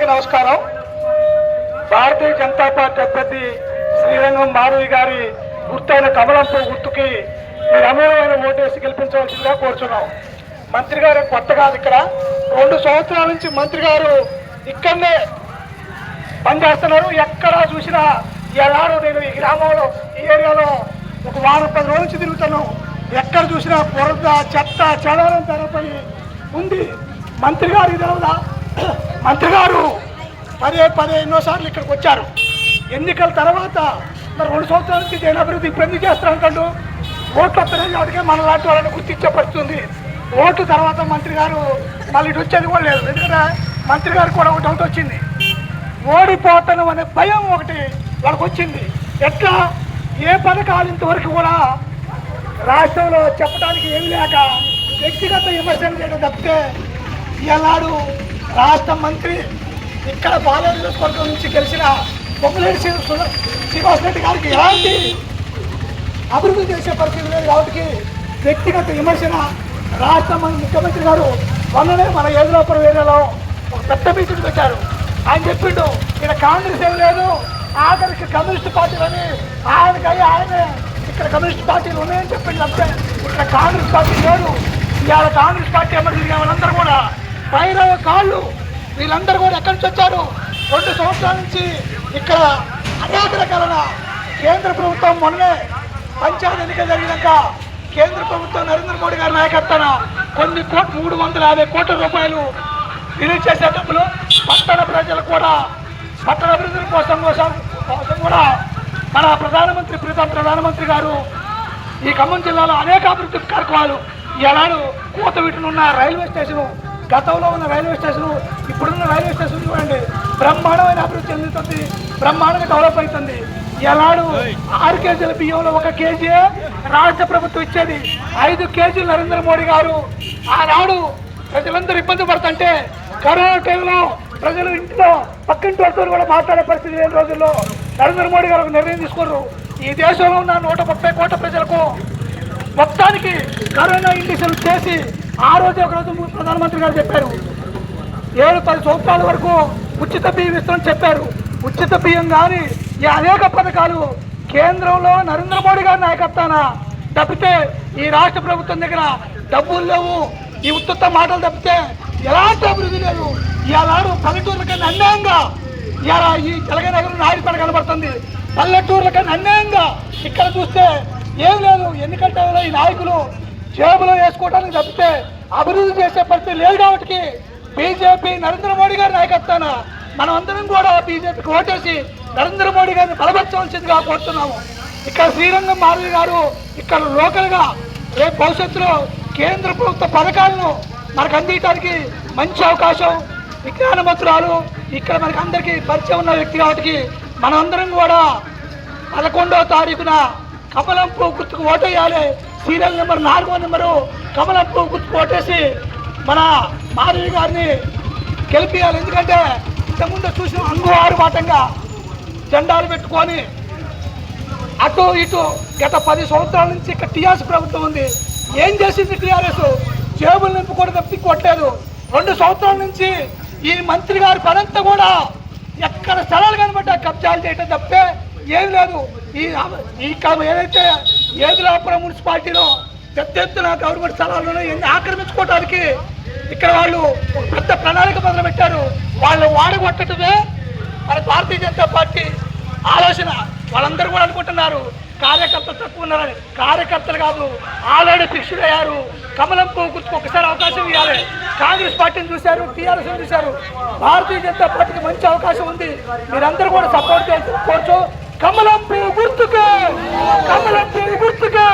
అందరికీ నమస్కారం. భారతీయ జనతా పార్టీ అభ్యర్థి శ్రీరంగం మాధవి గారి గుర్తైన కమలంపూ గుర్తుకి మీరు అమూలమైన ఓటేసి గెలిపించవలసిందిగా కోరుచున్నాం. మంత్రి గారు కొత్త కాదు ఇక్కడ. రెండు సంవత్సరాల నుంచి మంత్రి గారు ఇక్కడనే పనిచేస్తున్నారు. ఎక్కడ చూసినా ఎలాడో నేను ఈ గ్రామంలో ఈ ఏరియాలో ఒక వారం పది రోజుల నుంచి తిరుగుతాను ఎక్కడ చూసినా పొరద చెత్త చెదారం తెరపడి ఉంది. మంత్రి గారు తెలవదా మంత్రి గారు పదే పదే ఎన్నోసార్లు ఇక్కడికి వచ్చారు. ఎన్నికల తర్వాత మరి రెండు సంవత్సరాల నుంచి దేని అభివృద్ధి ఇప్పుడు ఎందుకు చేస్తారు అంటాడు? ఓట్లు వస్తున్నాయి కాబట్టి మన లాంటి వాళ్ళని గుర్తించే పరిస్థితుంది ఓట్లు తర్వాత మంత్రి గారు మళ్ళీ ఇటు వచ్చేది కూడా లేదు. ఎందుకంటే మంత్రి గారు కూడా ఒక డౌట్ వచ్చింది. ఓడిపోతాను అనే భయం ఒకటి వాళ్ళకి వచ్చింది. ఎట్లా? ఏ పథకాలు ఇంతవరకు కూడా రాష్ట్రంలో చెప్పడానికి ఏమి లేక వ్యక్తిగత విమర్శలు చేయడం తప్పితే ఈనాడు రాష్ట్ర మంత్రి ఇక్కడ పాలేరు నియోజకవర్గం నుంచి గెలిచిన పొంగులేరు శ్రీనివాస్ రెడ్డి గారికి ఎలాంటి అభివృద్ధి చేసే పరిస్థితి లేదు కాబట్టి వ్యక్తిగత విమర్శన రాష్ట్ర ముఖ్యమంత్రి గారు మొన్ననే మన ఏదులాపురం ఏరియాలో ఒక పెద్ద మీటింగ్ పెట్టారు. ఆయన చెప్పిండు ఇక్కడ కాంగ్రెస్ ఏం లేదు ఆఖరికి కమ్యూనిస్ట్ పార్టీలు అని ఆయనకి ఆయనే ఇక్కడ కమ్యూనిస్ట్ పార్టీలు ఉన్నాయని చెప్పిండు తప్పితే ఇక్కడ కాంగ్రెస్ పార్టీ లేదు ఇవాళ కాంగ్రెస్ పార్టీ ఎమ్మెల్యే వాళ్ళందరూ కూడా. పైరవ కాళ్ళు. వీళ్ళందరూ కూడా ఎక్కడి నుంచి వచ్చారు? రెండు సంవత్సరాల నుంచి ఇక్కడ అనేక రకాల కేంద్ర ప్రభుత్వం మొన్నే పంచాయతీ ఎన్నిక జరిగినాక కేంద్ర ప్రభుత్వం నరేంద్ర మోడీ గారి నాయకత్వాన కొన్ని కోట్లు మూడు వందల యాభై కోట్ల రూపాయలు రిలీజ్ చేసే డబ్బులు పట్టణ ప్రజలు కూడా పట్టణ అభివృద్ధి కోసం కోసం కోసం కూడా మన ప్రధానమంత్రి ప్రీతం ప్రధానమంత్రి గారు ఈ ఖమ్మం జిల్లాలో అనేక అభివృద్ధి కార్యక్రమాలు ఈనాడు ఉన్న రైల్వే స్టేషను గతంలో ఉన్న రైల్వే స్టేషను ఇప్పుడున్న రైల్వే స్టేషన్ చూడండి బ్రహ్మాండమైన అభివృద్ధి చెందుతుంది బ్రహ్మాండంగా డెవలప్ అవుతుంది. ఈనాడు ఆరు కేజీల బియ్యంలో ఒక కేజీ రాష్ట్ర ప్రభుత్వం ఇచ్చేది. ఐదు కేజీలు నరేంద్ర మోడీ గారు. ఆనాడు ప్రజలందరూ ఇబ్బంది పడుతుంటే కరోనా టైంలో ప్రజలు ఇంట్లో పక్కింటి వాళ్ళతో కూడా మాట్లాడే పరిస్థితి లేని రోజుల్లో నరేంద్ర మోడీ గారు ఒక నిర్ణయం తీసుకున్నారు. ఈ దేశంలో ఉన్న నూట ముప్పై కోట్ల ప్రజలకు మొత్తానికి కరోనా ఇంజక్షన్ చేసి ఆ రోజు ఒకరోజు ప్రధానమంత్రి గారు చెప్పారు. ఏడు పది సంవత్సరాల వరకు ఉచిత బియ్యం ఇస్తామని చెప్పారు. ఉచిత బియ్యం కానీ ఈ అనేక పథకాలు కేంద్రంలో నరేంద్ర మోడీ గారి నాయకత్వాన తప్పితే ఈ రాష్ట్ర ప్రభుత్వం దగ్గర డబ్బులు లేవు. ఈ ఉత్త మాటలు తప్పితే ఎలాంటి అభివృద్ధి లేదు. ఇలాడు పల్లెటూరులకైనా అన్యాయంగా ఇలా ఈ జలగనగరం నాయుడుపేట కనబడుతుంది. పల్లెటూర్లకన్నా అన్యాయంగా ఇక్కడ చూస్తే ఏం లేదు. ఎన్నికల ఈ నాయకులు జేబులో వేసుకోవడానికి తప్పితే అభివృద్ధి చేసే పరిస్థితి లేదు కాబట్టి బీజేపీ నరేంద్ర మోడీ గారి నాయకత్వాన మనమందరం కూడా బీజేపీకి ఓటేసి నరేంద్ర మోడీ గారిని బలపరచవలసిందిగా కోరుతున్నాము. ఇక్కడ శ్రీరంగం మాధవి గారు ఇక్కడ లోకల్గా రేపు భవిష్యత్తులో కేంద్ర ప్రభుత్వ పథకాలను మనకు అందించడానికి మంచి అవకాశం విజ్ఞానమంతురాలు ఇక్కడ మనకు అందరికీ పరిచయం ఉన్న వ్యక్తి కాబట్టి మనందరం కూడా పదకొండవ తారీఖున కమలం పువ్వు గుర్తుకు ఓటేయాలి. సీరియల్ నెంబర్ నాలుగో నెంబరు కమలం కొట్టేసి మన మాధవి గారిని గెలిపించాలి ఎందుకంటే ఇంతకుముందు చూసిన అంగు ఆరుబాటంగా జెండాలు పెట్టుకొని అటు ఇటు గత పది సంవత్సరాల నుంచి ఇక్కడ టీఆర్ఎస్ ప్రభుత్వం ఉంది. ఏం చేసింది టీఆర్ఎస్? జేబులు నింపుకోవడం తప్పి కొట్టలేదు రెండు సంవత్సరాల నుంచి ఈ మంత్రి గారి పనంతా కూడా ఎక్కడ స్థలాలు కనబడ్డా కబ్జాలు చేయటం తప్పే ఏం లేదు. ఈ ఈ ఏదైతే ఏదులాపురం మున్సిపాలిటీలో పెద్ద ఎత్తున గవర్నమెంట్ స్థలాలను ఎన్ని ఆక్రమించుకోవడానికి ఇక్కడ వాళ్ళు పెద్ద ప్రణాళిక మొదలు పెట్టారు వాళ్ళు వాడగొట్టడమే మన భారతీయ జనతా పార్టీ ఆలోచన. వాళ్ళందరూ కూడా అనుకుంటున్నారు కార్యకర్తలు తక్కువ ఉన్నారని. కార్యకర్తలు కాదు ఆల్రెడీ ఫిక్స్డ్ అయ్యారు. కమలం పువ్వు గుర్తుకు ఒకసారి అవకాశం ఇవ్వాలి. కాంగ్రెస్ పార్టీని చూశారు టీఆర్ఎస్ చూశారు. భారతీయ జనతా పార్టీకి మంచి అవకాశం ఉంది. మీరందరూ కూడా సపోర్ట్ చేసుకోవచ్చు కమలం పువ్వు గుర్తుకే కమలం పువ్వు గుర్తుకే.